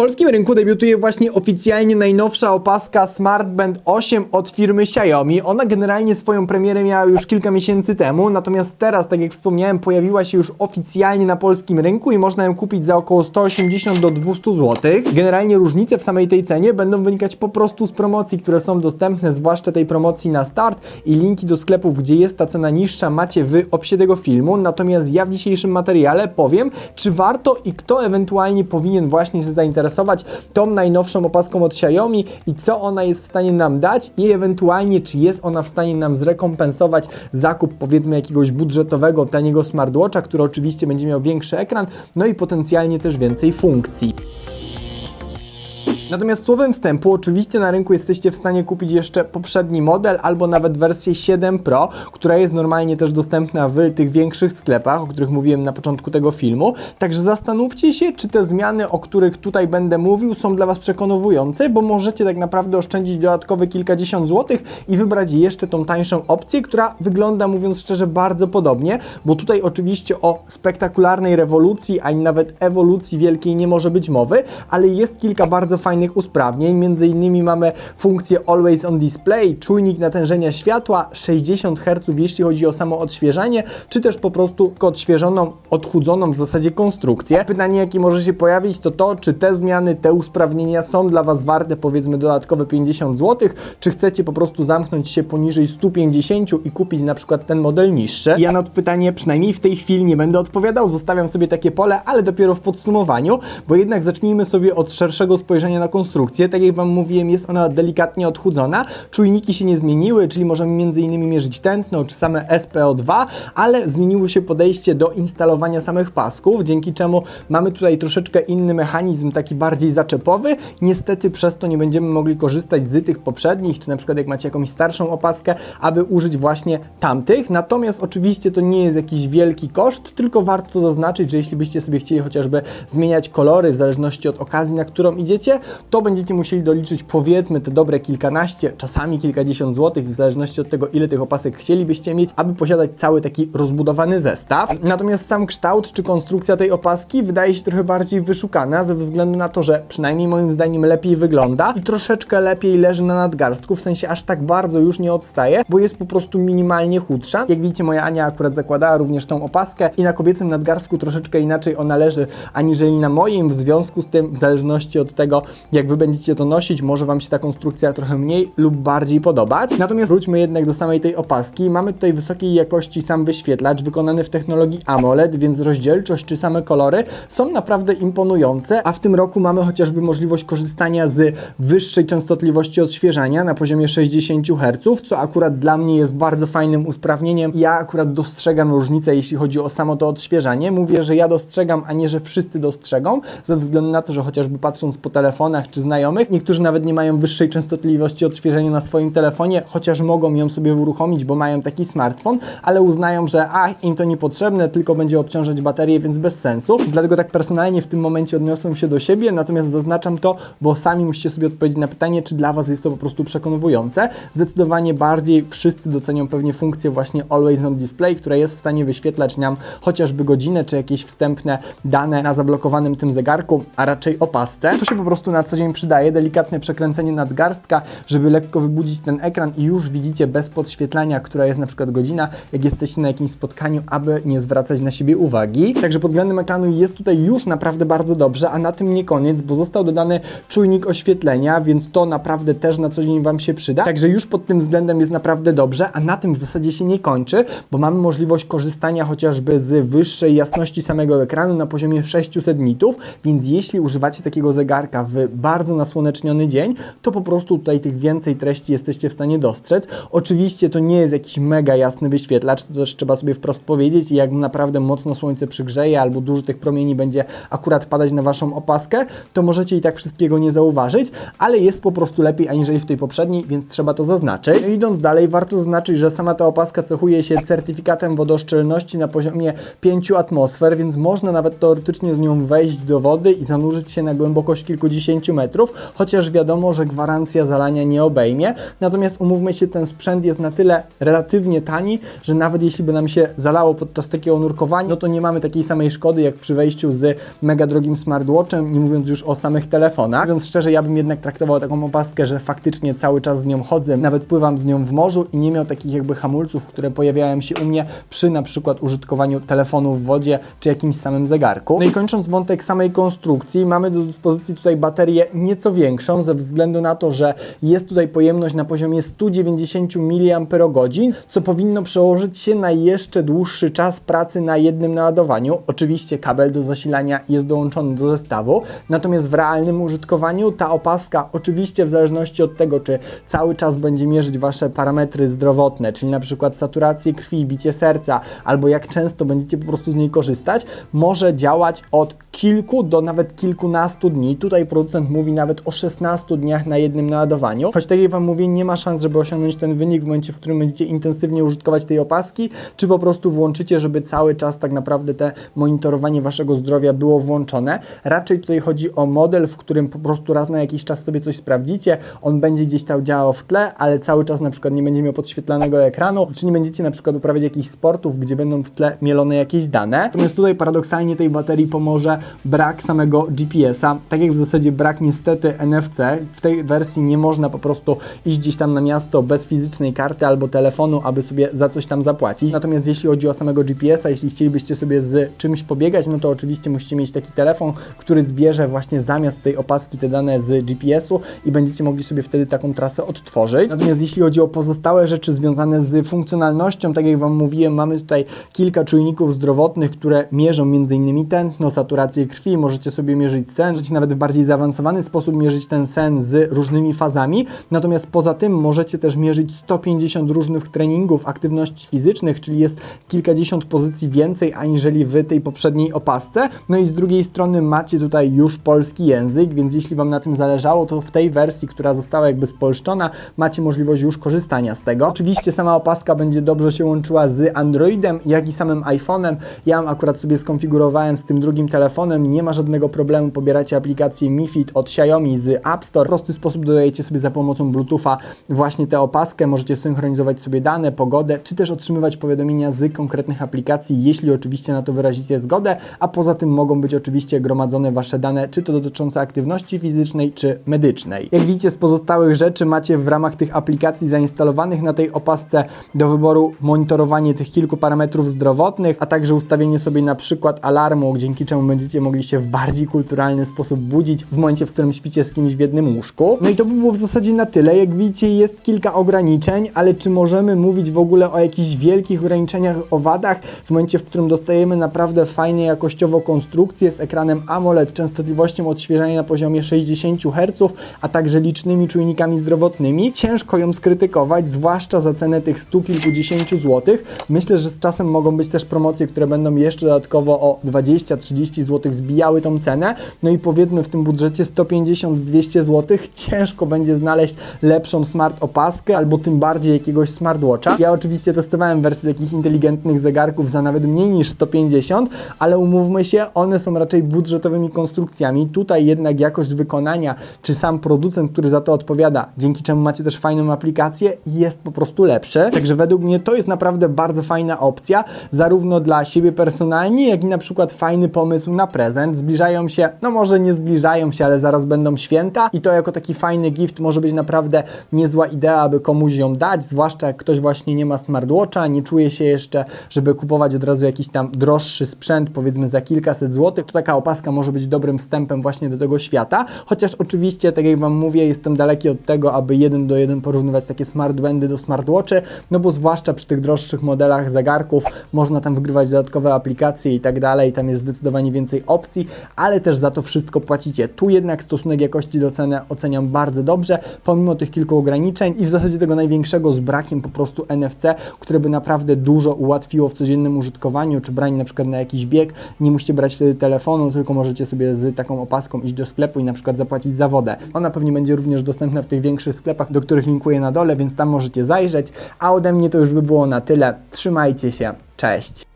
polskim rynku debiutuje właśnie oficjalnie najnowsza opaska Smartband 8 od firmy Xiaomi. Ona generalnie swoją premierę miała już kilka miesięcy temu, natomiast teraz, tak jak wspomniałem, pojawiła się już oficjalnie na polskim rynku i można ją kupić za około 180 do 200 zł. Generalnie różnice w samej tej cenie będą wynikać po prostu z promocji, które są dostępne, zwłaszcza tej promocji na start i linki do sklepów, gdzie jest ta cena niższa macie w opisie tego filmu. Natomiast ja w dzisiejszym materiale powiem, czy warto i kto ewentualnie powinien właśnie się zainteresować tą najnowszą opaską od Xiaomi i co ona jest w stanie nam dać i ewentualnie czy jest ona w stanie nam zrekompensować zakup powiedzmy jakiegoś budżetowego, taniego smartwatcha, który oczywiście będzie miał większy ekran, no i potencjalnie też więcej funkcji. Natomiast słowem wstępu, oczywiście na rynku jesteście w stanie kupić jeszcze poprzedni model albo nawet wersję 7 Pro, która jest normalnie też dostępna w tych większych sklepach, o których mówiłem na początku tego filmu. Także zastanówcie się, czy te zmiany, o których tutaj będę mówił, są dla Was przekonujące, bo możecie tak naprawdę oszczędzić dodatkowe kilkadziesiąt złotych i wybrać jeszcze tą tańszą opcję, która wygląda, mówiąc szczerze, bardzo podobnie, bo tutaj oczywiście o spektakularnej rewolucji, ani nawet ewolucji wielkiej nie może być mowy, ale jest kilka bardzo fajnych usprawnień. Między innymi mamy funkcję Always on Display, czujnik natężenia światła, 60 Hz jeśli chodzi o samo odświeżanie, czy też po prostu odświeżoną, odchudzoną w zasadzie konstrukcję. Pytanie, jakie może się pojawić, to to, czy te zmiany, te usprawnienia są dla Was warte powiedzmy dodatkowe 50 zł, czy chcecie po prostu zamknąć się poniżej 150 i kupić na przykład ten model niższy. Ja na to pytanie przynajmniej w tej chwili nie będę odpowiadał, zostawiam sobie takie pole, ale dopiero w podsumowaniu, bo jednak zacznijmy sobie od szerszego spojrzenia na konstrukcję. Tak jak Wam mówiłem, jest ona delikatnie odchudzona, czujniki się nie zmieniły, czyli możemy m.in. mierzyć tętno czy same SPO2, ale zmieniło się podejście do instalowania samych pasków, dzięki czemu mamy tutaj troszeczkę inny mechanizm, taki bardziej zaczepowy. Niestety przez to nie będziemy mogli korzystać z tych poprzednich, czy na przykład jak macie jakąś starszą opaskę, aby użyć właśnie tamtych. Natomiast oczywiście to nie jest jakiś wielki koszt, tylko warto to zaznaczyć, że jeśli byście sobie chcieli chociażby zmieniać kolory w zależności od okazji, na którą idziecie, to będziecie musieli doliczyć powiedzmy te dobre kilkanaście, czasami kilkadziesiąt złotych, w zależności od tego, ile tych opasek chcielibyście mieć, aby posiadać cały taki rozbudowany zestaw. Natomiast sam kształt czy konstrukcja tej opaski wydaje się trochę bardziej wyszukana, ze względu na to, że przynajmniej moim zdaniem lepiej wygląda i troszeczkę lepiej leży na nadgarstku, w sensie aż tak bardzo już nie odstaje, bo jest po prostu minimalnie chudsza. Jak widzicie, moja Ania akurat zakładała również tą opaskę i na kobiecym nadgarstku troszeczkę inaczej ona leży, aniżeli na moim, w związku z tym, w zależności od tego, jak Wy będziecie to nosić, może Wam się ta konstrukcja trochę mniej lub bardziej podobać. Natomiast wróćmy jednak do samej tej opaski. Mamy tutaj wysokiej jakości sam wyświetlacz, wykonany w technologii AMOLED, więc rozdzielczość czy same kolory są naprawdę imponujące, a w tym roku mamy chociażby możliwość korzystania z wyższej częstotliwości odświeżania na poziomie 60 Hz, co akurat dla mnie jest bardzo fajnym usprawnieniem. Ja akurat dostrzegam różnicę, jeśli chodzi o samo to odświeżanie. Mówię, że ja dostrzegam, a nie, że wszyscy dostrzegą, ze względu na to, że chociażby patrząc po telefonach czy znajomych, niektórzy nawet nie mają wyższej częstotliwości odświeżenia na swoim telefonie, chociaż mogą ją sobie uruchomić, bo mają taki smartfon, ale uznają, że a, im to niepotrzebne, tylko będzie obciążać baterię, więc bez sensu. Dlatego tak personalnie w tym momencie odniosłem się do siebie, natomiast zaznaczam to, bo sami musicie sobie odpowiedzieć na pytanie, czy dla Was jest to po prostu przekonujące. Zdecydowanie bardziej wszyscy docenią pewnie funkcję właśnie Always on Display, która jest w stanie wyświetlać nam chociażby godzinę, czy jakieś wstępne dane na zablokowanym tym zegarku, a raczej opasce. To się po prostu na co dzień przydaje, delikatne przekręcenie nadgarstka, żeby lekko wybudzić ten ekran i już widzicie bez podświetlania, która jest na przykład godzina, jak jesteście na jakimś spotkaniu, aby nie zwracać na siebie uwagi. Także pod względem ekranu jest tutaj już naprawdę bardzo dobrze, a na tym nie koniec, bo został dodany czujnik oświetlenia, więc to naprawdę też na co dzień Wam się przyda. Także już pod tym względem jest naprawdę dobrze, a na tym w zasadzie się nie kończy, bo mamy możliwość korzystania chociażby z wyższej jasności samego ekranu na poziomie 600 nitów, więc jeśli używacie takiego zegarka w bardzo nasłoneczniony dzień, to po prostu tutaj tych więcej treści jesteście w stanie dostrzec. Oczywiście to nie jest jakiś mega jasny wyświetlacz, to też trzeba sobie wprost powiedzieć i jak naprawdę mocno słońce przygrzeje albo dużo tych promieni będzie akurat padać na Waszą opaskę, to możecie i tak wszystkiego nie zauważyć, ale jest po prostu lepiej aniżeli w tej poprzedniej, więc trzeba to zaznaczyć. No idąc dalej, warto zaznaczyć, że sama ta opaska cechuje się certyfikatem wodoszczelności na poziomie 5 atmosfer, więc można nawet teoretycznie z nią wejść do wody i zanurzyć się na głębokość kilkudziesięciu 10 metrów, chociaż wiadomo, że gwarancja zalania nie obejmie. Natomiast umówmy się, ten sprzęt jest na tyle relatywnie tani, że nawet jeśli by nam się zalało podczas takiego nurkowania, no to nie mamy takiej samej szkody jak przy wejściu z mega drogim smartwatchem, nie mówiąc już o samych telefonach. Mówiąc szczerze, ja bym jednak traktował taką opaskę, że faktycznie cały czas z nią chodzę, nawet pływam z nią w morzu i nie miał takich jakby hamulców, które pojawiają się u mnie przy na przykład użytkowaniu telefonu w wodzie czy jakimś samym zegarku. No i kończąc wątek samej konstrukcji, mamy do dyspozycji tutaj baterię nieco większą ze względu na to, że jest tutaj pojemność na poziomie 190 mAh, co powinno przełożyć się na jeszcze dłuższy czas pracy na jednym naładowaniu. Oczywiście kabel do zasilania jest dołączony do zestawu, natomiast w realnym użytkowaniu ta opaska, oczywiście w zależności od tego, czy cały czas będzie mierzyć Wasze parametry zdrowotne, czyli na przykład saturację krwi, bicie serca, albo jak często będziecie po prostu z niej korzystać, może działać od kilku do nawet kilkunastu dni. Tutaj producent mówi nawet o 16 dniach na jednym naładowaniu. Choć tak jak Wam mówię, nie ma szans, żeby osiągnąć ten wynik w momencie, w którym będziecie intensywnie użytkować tej opaski, czy po prostu włączycie, żeby cały czas tak naprawdę te monitorowanie Waszego zdrowia było włączone. Raczej tutaj chodzi o model, w którym po prostu raz na jakiś czas sobie coś sprawdzicie, on będzie gdzieś tam działał w tle, ale cały czas na przykład nie będzie miał podświetlanego ekranu, czy nie będziecie na przykład uprawiać jakichś sportów, gdzie będą w tle mielone jakieś dane. Natomiast tutaj paradoksalnie tej baterii pomoże brak samego GPS-a, tak jak w zasadzie brak niestety NFC. W tej wersji nie można po prostu iść gdzieś tam na miasto bez fizycznej karty albo telefonu, aby sobie za coś tam zapłacić. Natomiast jeśli chodzi o samego GPS-a, jeśli chcielibyście sobie z czymś pobiegać, no to oczywiście musicie mieć taki telefon, który zbierze właśnie zamiast tej opaski te dane z GPS-u i będziecie mogli sobie wtedy taką trasę odtworzyć. Natomiast jeśli chodzi o pozostałe rzeczy związane z funkcjonalnością, tak jak Wam mówiłem, mamy tutaj kilka czujników zdrowotnych, które mierzą m.in. tętno, saturację krwi, możecie sobie mierzyć sen, możecie nawet w bardziej zaawansowany sposób mierzyć ten sen z różnymi fazami. Natomiast poza tym możecie też mierzyć 150 różnych treningów, aktywności fizycznych, czyli jest kilkadziesiąt pozycji więcej aniżeli w tej poprzedniej opasce. No i z drugiej strony macie tutaj już polski język, więc jeśli Wam na tym zależało, to w tej wersji, która została jakby spolszczona, macie możliwość już korzystania z tego. Oczywiście sama opaska będzie dobrze się łączyła z Androidem, jak i samym iPhone'em. Ja ją akurat sobie skonfigurowałem z tym drugim telefonem, nie ma żadnego problemu, pobieracie aplikację Mi Od Xiaomi z App Store. W prosty sposób dodajecie sobie za pomocą Bluetootha właśnie tę opaskę, możecie synchronizować sobie dane, pogodę, czy też otrzymywać powiadomienia z konkretnych aplikacji, jeśli oczywiście na to wyrazicie zgodę, a poza tym mogą być oczywiście gromadzone Wasze dane, czy to dotyczące aktywności fizycznej, czy medycznej. Jak widzicie z pozostałych rzeczy macie w ramach tych aplikacji zainstalowanych na tej opasce do wyboru monitorowanie tych kilku parametrów zdrowotnych, a także ustawienie sobie na przykład alarmu, dzięki czemu będziecie mogli się w bardziej kulturalny sposób budzić w momencie, w którym śpicie z kimś w jednym łóżku. No i to by było w zasadzie na tyle. Jak widzicie jest kilka ograniczeń, ale czy możemy mówić w ogóle o jakichś wielkich ograniczeniach, o wadach w momencie, w którym dostajemy naprawdę fajnie jakościowo konstrukcję z ekranem AMOLED, częstotliwością odświeżania na poziomie 60 Hz, a także licznymi czujnikami zdrowotnymi. Ciężko ją skrytykować, zwłaszcza za cenę tych stu kilkudziesięciu złotych. Myślę, że z czasem mogą być też promocje, które będą jeszcze dodatkowo o 20-30 zł zbijały tą cenę. No i powiedzmy w tym budżecie 150-200 zł ciężko będzie znaleźć lepszą smart opaskę albo tym bardziej jakiegoś smartwatcha. Ja oczywiście testowałem wersję takich inteligentnych zegarków za nawet mniej niż 150, ale umówmy się, one są raczej budżetowymi konstrukcjami. Tutaj jednak jakość wykonania, czy sam producent, który za to odpowiada, dzięki czemu macie też fajną aplikację, jest po prostu lepszy. Także według mnie to jest naprawdę bardzo fajna opcja, zarówno dla siebie personalnie, jak i na przykład fajny pomysł na prezent. Zbliżają się, no może nie zbliżają się, ale zaraz będą święta i to jako taki fajny gift może być naprawdę niezła idea, aby komuś ją dać, zwłaszcza jak ktoś właśnie nie ma smartwatcha, nie czuje się jeszcze, żeby kupować od razu jakiś tam droższy sprzęt, powiedzmy za kilkaset złotych, to taka opaska może być dobrym wstępem właśnie do tego świata, chociaż oczywiście, tak jak Wam mówię, jestem daleki od tego, aby jeden do jeden porównywać takie smartbandy do smartwatchy, no bo zwłaszcza przy tych droższych modelach zegarków można tam wygrywać dodatkowe aplikacje i tak dalej, tam jest zdecydowanie więcej opcji, ale też za to wszystko płacicie. Tu jednak stosunek jakości do ceny oceniam bardzo dobrze, pomimo tych kilku ograniczeń i w zasadzie tego największego z brakiem po prostu NFC, które by naprawdę dużo ułatwiło w codziennym użytkowaniu, czy branie na przykład na jakiś bieg, nie musicie brać wtedy telefonu, tylko możecie sobie z taką opaską iść do sklepu i na przykład zapłacić za wodę. Ona pewnie będzie również dostępna w tych większych sklepach, do których linkuję na dole, więc tam możecie zajrzeć, a ode mnie to już by było na tyle. Trzymajcie się, cześć!